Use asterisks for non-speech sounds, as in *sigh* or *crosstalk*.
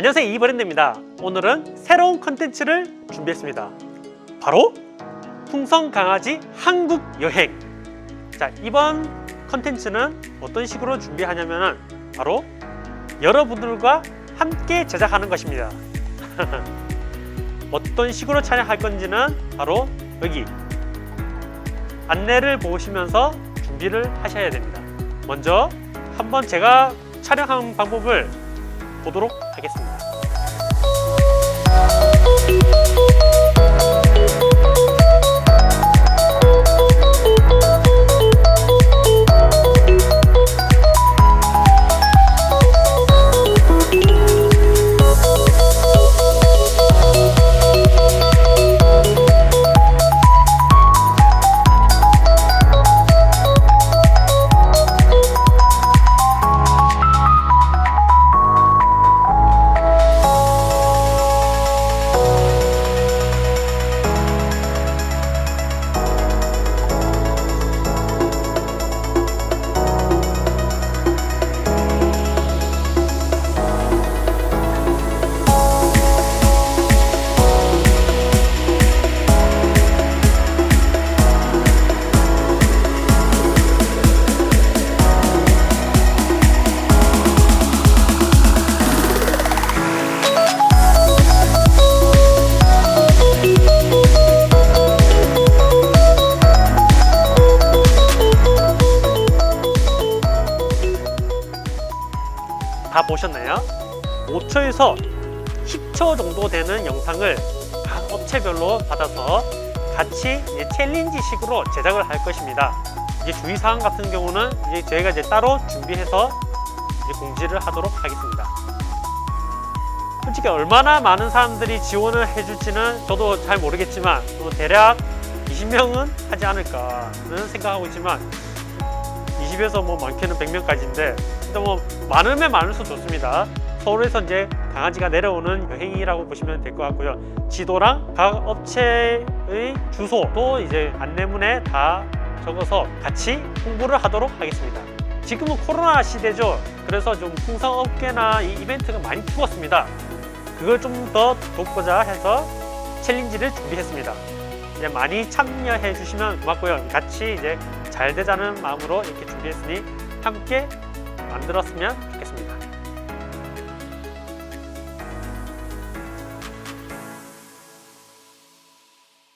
안녕하세요 이브랜드입니다. 오늘은 새로운 컨텐츠를 준비했습니다. 바로 풍성 강아지 한국 여행. 자 이번 컨텐츠는 어떤 식으로 준비하냐면은 바로 여러분들과 함께 제작하는 것입니다. *laughs* 어떤 식으로 촬영할 건지는 바로 여기 안내를 보시면서 준비를 하셔야 됩니다. 먼저 한번 제가 촬영한 방법을 보도록 하겠습니다. 다 보셨나요? 5초에서 10초 정도 되는 영상을 각 업체별로 받아서 같이 챌린지식으로 제작을 할 것입니다. 이제 주의사항 같은 경우는 이제 저희가 이제 따로 준비해서 이제 공지를 하도록 하겠습니다. 솔직히 얼마나 많은 사람들이 지원을 해줄지는 저도 잘 모르겠지만 또 대략 20명은 하지 않을까는 생각하고 있지만 20에서 뭐 많게는 100명까지인데 일단 뭐 많으면 많을수록 좋습니다. 서울에서 이제 강아지가 내려오는 여행이라고 보시면 될 것 같고요. 지도랑 각 업체의 주소도 이제 안내문에 다 적어서 같이 홍보를 하도록 하겠습니다. 지금은 코로나 시대죠. 그래서 좀 풍성업계나 이 이벤트가 많이 죽었습니다. 그걸 좀 더 돕고자 해서 챌린지를 준비했습니다. 이제 많이 참여해 주시면 고맙고요. 같이 이제 잘 되자는 마음으로 이렇게 준비했으니 함께 만들었으면 좋겠습니다.